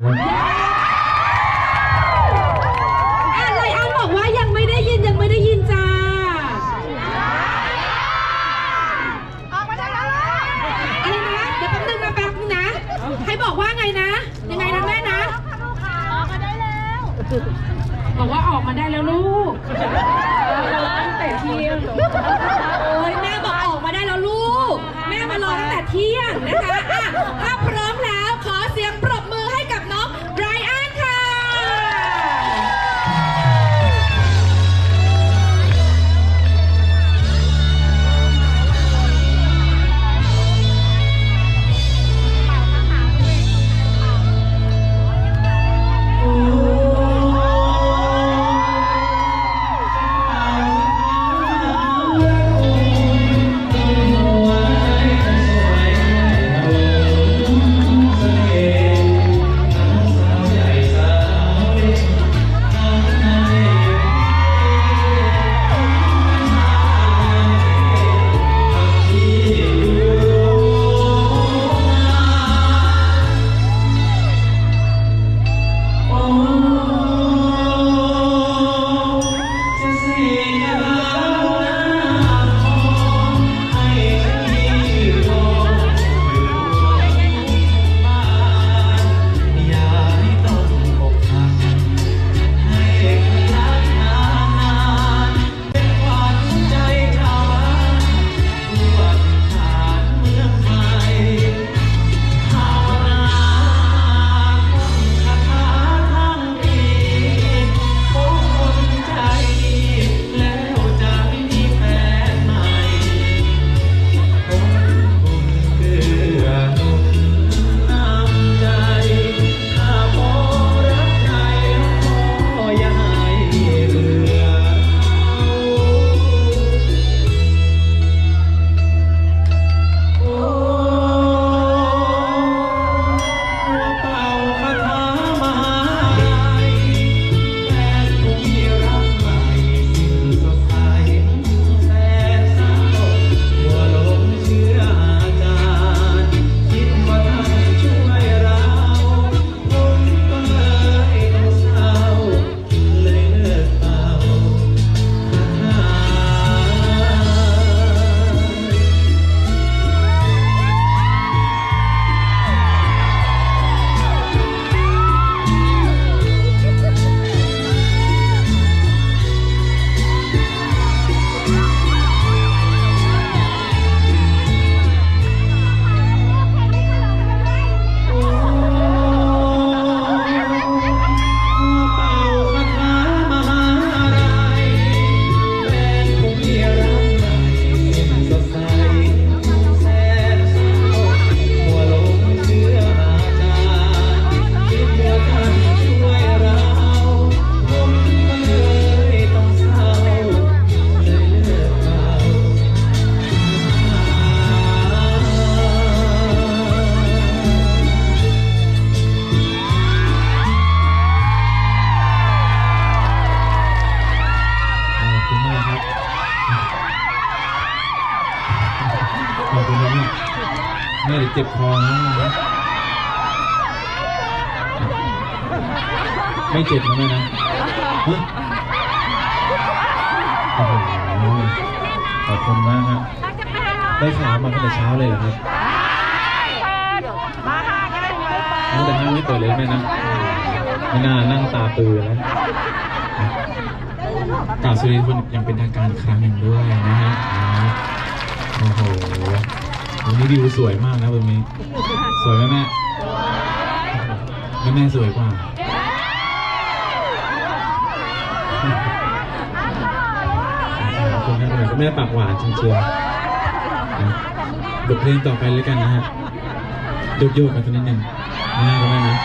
Yeah! เจ็บคอนะไม่เจ็บนะแม่นะโอ้โขอบคุณมากฮะได้ข่าวมาตั้งแต่เช้าเลยเหรอครับมาห้างก็ได้ตั้งแต่ห้างไม่เปิดเลยแม่นะไม่น่านั่งตาตื่นแล้วกาสุริดีคนยังเป็นทางการครั้งหนึ่งด้วยนะฮะโอ้โห วันนี้วิวสวยมากนะวันนี้ สวยไหมแม่แม่แม่สวยกว่าคุณแม่ก็แม่ปากหวานจริงๆบทเพลงต่อไปเลยกันนะฮะโยกๆกันสักนิดหนึ่งนะคุณแม่นะ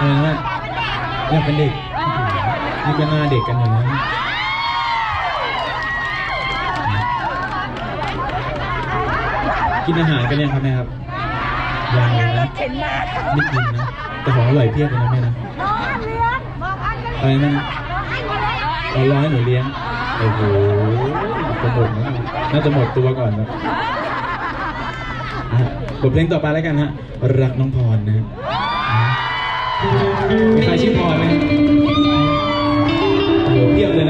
เอะไรนะแม่อยากเป็นเด็กโอ้โหนี่ก็หน้าเด็กกันอยู่นะกินอาหารกันยังครับแม่ครับยังเลยนะนิดนึงนะแต่ของอร่อยเพียบเลยนะแม่นะอะไรนะเอาร้อยหนูเลี้ยงโอ้โหจะหมดนะน่าจะหมดตัวก่อนนะอะบทเพลงต่อไปแล้วกันฮะรักน้องพรนะฮะ มีใครชื่อพรไหมโหเพียบเลย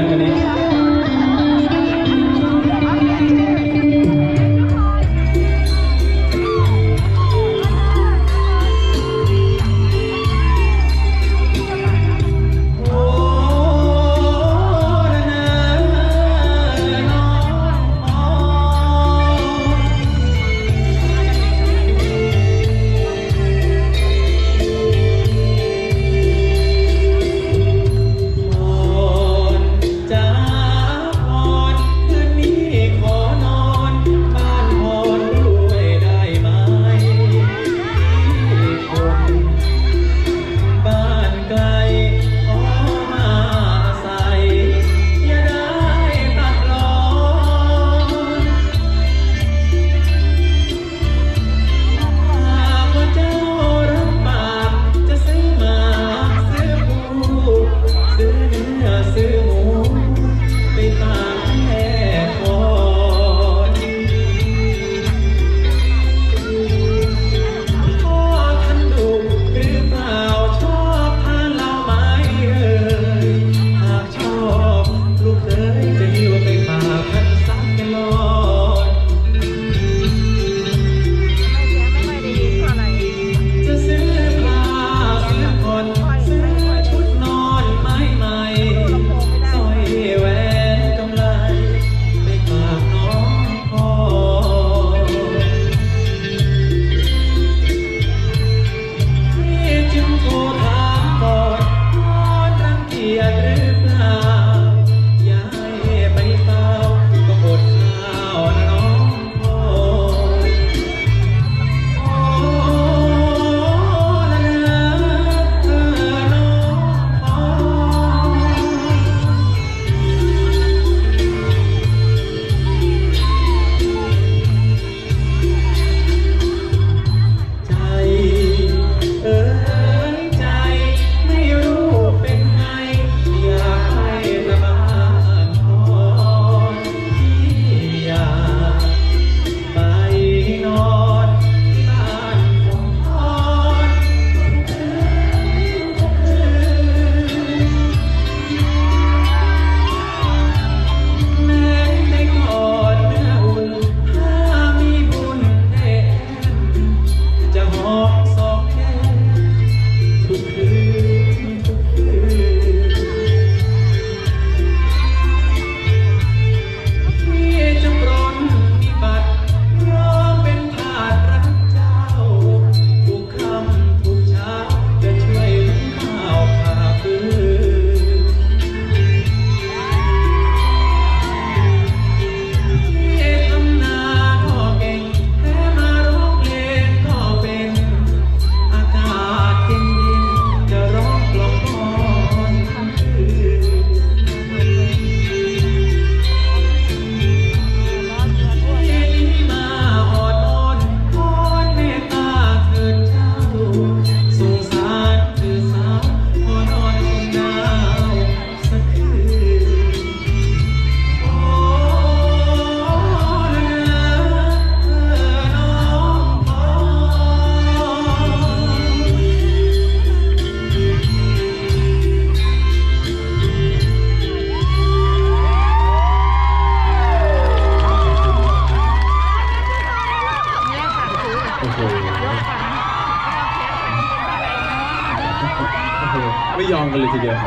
นะ โอ้โหไม่ยอมกันเลยทีเดียว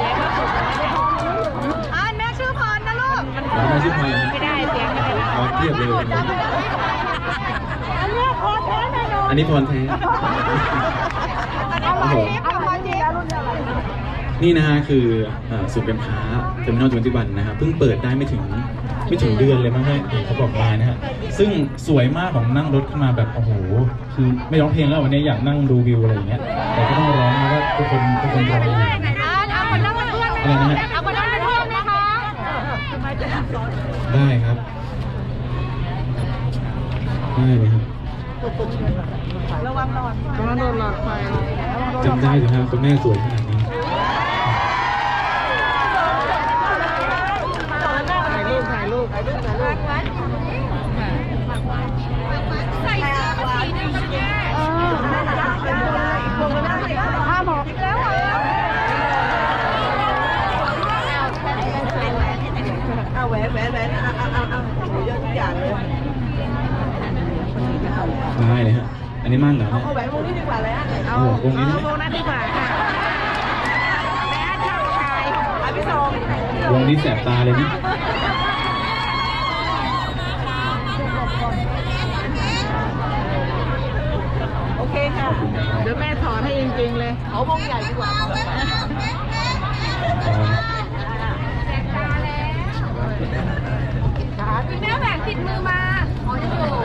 อ่านแม่ชื่อพรนะลูกแล้วมาชื่อพรนะไม่ได้เสียงไม่ได้อ๋อเทียบเลย อันนี้พรแท้แน่นอนอันนี้พรแท้ เอามาเอฟกับพรเจฟนี่นะฮะคือเอ่อศูนย์การค้าเทอร์มินอลทเวนตี้วันนะครับเพิ่งเปิดได้ไม่ถึงไม่ถึงเดือนเลยมั้งแม่เห็นเขาบอกไลน์นะฮะซึ่งสวยมากของนั่งรถเข้ามาแบบโอ้โหคือไม่ร้องเพลงแล้ววันนี้อยากนั่งดูวิวอะไรอย่างเงี้ยแต่ก็ต้องร้องนะว่า ทุกคนทุกคนรอองเอาคนนั่งเป็นเพื่อนไหมอะเอาคนนั่งเป็นเพื่อนไหมคะได้ครับได้เลยครับระวังนอนระวังโดนหลอดไฟจำได้ถึงฮะคุณแม่สวยขนาดนี้ ถ่ายรูปถ่ายรูปถ่ายรูปถ่ายรูปใส่เสื้อมาสีนึงแม่เออถ้าบอกแล้วเหรอเอาแหวนแหวนแหวนเอาเอาเอาเอาเยอะทุกอย่างเลย ได้เลยฮะ อันนี้มั่นเหรอเนี่ย เอาแหวนวงนี้ดีกว่าเลยอะเอาโอ้โหวงนี้ได้ไหมวงนั้นดีกว่าค่ะแม่ชอบชายเอาพี่สมวงนี้แสบตาเลยนะโอเคค่ะ เดี๋ยวแม่ถอนให้จริงๆเลย เอาวงใหญ่ดีกว่าอ๋อคุณแม่แหวนติดมือมา อ๋อ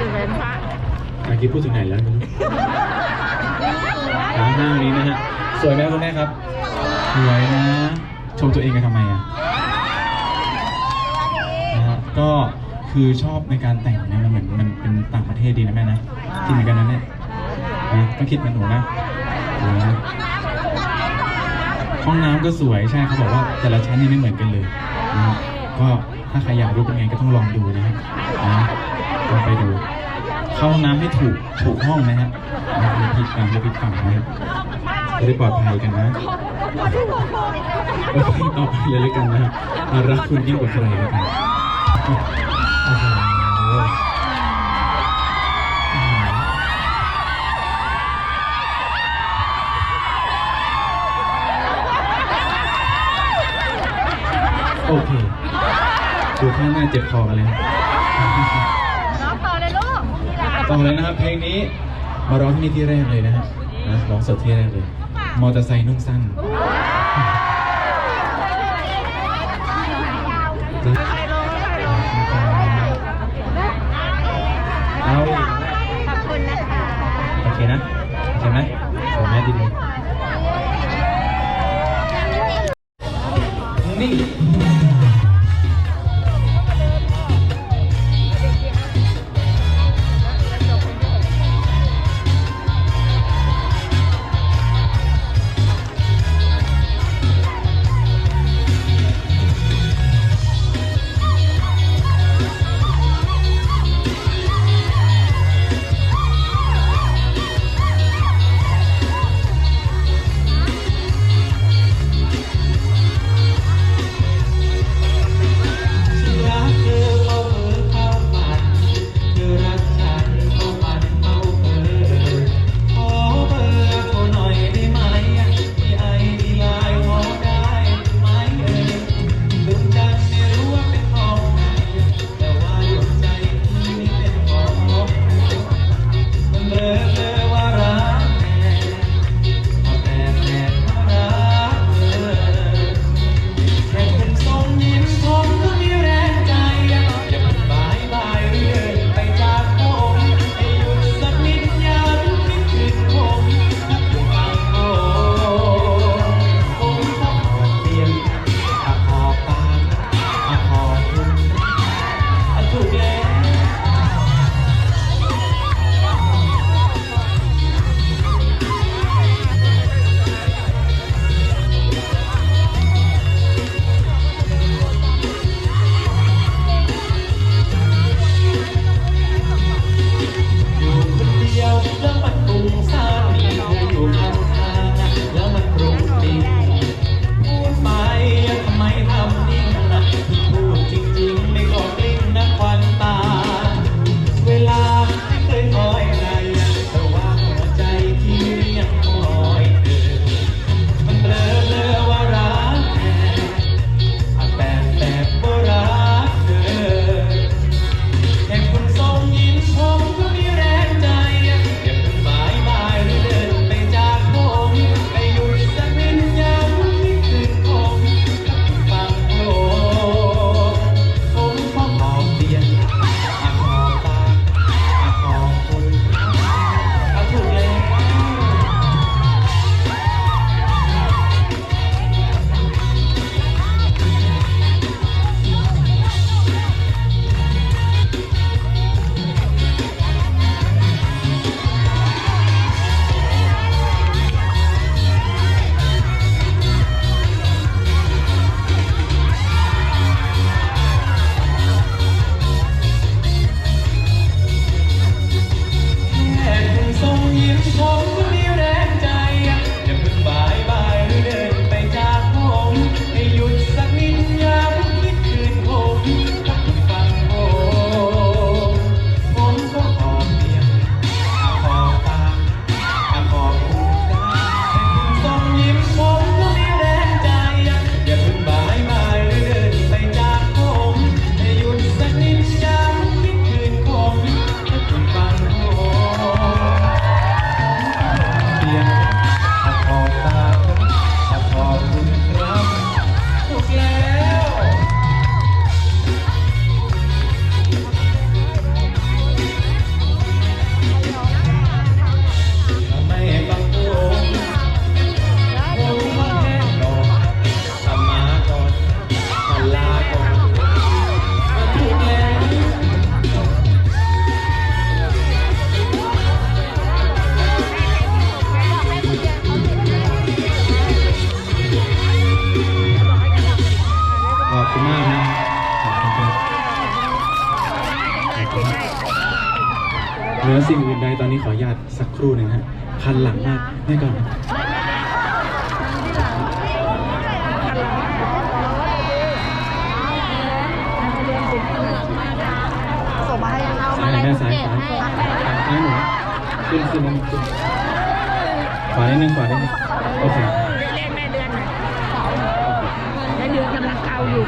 จะเป็นพระเมื่อกี้พูดถึงไหนแล้วไม่รู้ร้านห้างนี้นะฮะ สวยไหมคุณแม่ครับ สวยนะ ชมตัวเองกันทำไมอะนะฮะก็คือชอบในการแต่งเนี่ยมันเหมือนมันเป็นต่างประเทศดีนะแม่นะคิดเหมือนกันนะเนี่ยนะต้องคิดเหมือนหนูนะนะห้องน้ำก็สวยใช่เขาบอกว่าแต่ละชั้นนี่ไม่เหมือนกันเลยนะฮะ ก็ถ้าใครอยากรู้เป็นไงก็ต้องลองดูนะฮะลองไปดู เข้าห้องน้ำให้ถูกถูกห้องนะฮะอย่ผิดฝั่งอย่ผิดฝั่งนะฮะจะได้ปลอดภัยกันนะโอเคต่อไปเลยแล้วกันนะฮะรักคุณยิ่งกว่าใครแล้วกันโอ้โหโอเค ดูท่าหน้าเจ็บคอกันเลยน้องต่อเลยลูกต่อเลยนะครับเพลงนี้มาร้องที่นี่ที่แรกเลยนะฮะนะร้องสดที่แรกเลย มอเตอร์ไซค์นุ่งสั้น อื่นใดตอนนี้ขออนุญาตสักครู่หนึ่งฮะคันหลังมากแม่ก่อนส่งมาให้เอาซ้ายแม่ซ้ายขวาซ้ายหนูขึ้นขึ้นนิดนึงขึ้นขวานิดนึงขวานิดนึงโอเคเรียกแม่เดือนหน่อยแม่เดือนกำลังเกาอยู่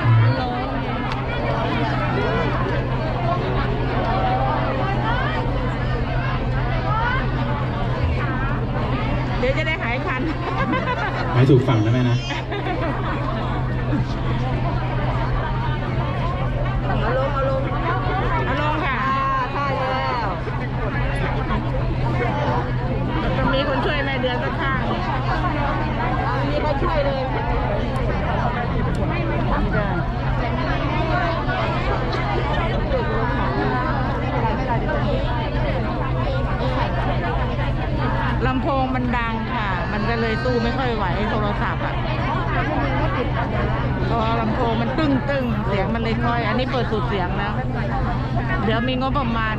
เดี๋ยวจะได้หายคัน หมายถูกฝั่งนะแม่นะเอาลงเอาลงเอาลงค่ะใช่แล้วจะมีคนช่วยแม่เดือนข้างๆมีใครช่วยเลยลำโพงมันดังค่ะ มันก็ เลยตู้ไม่ค่อยไหวโทรศัพท์อะพอลำโพงมันตึ้งตึ้งเสียงมันเลยค่อย อันนี้เปิดสุดเสียงนะ เดี๋ยวมีงบประมาณ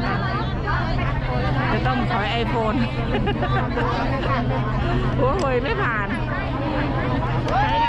จะต้องถอยไอโฟนหัวเว่ยไม่ผ่านใช้ง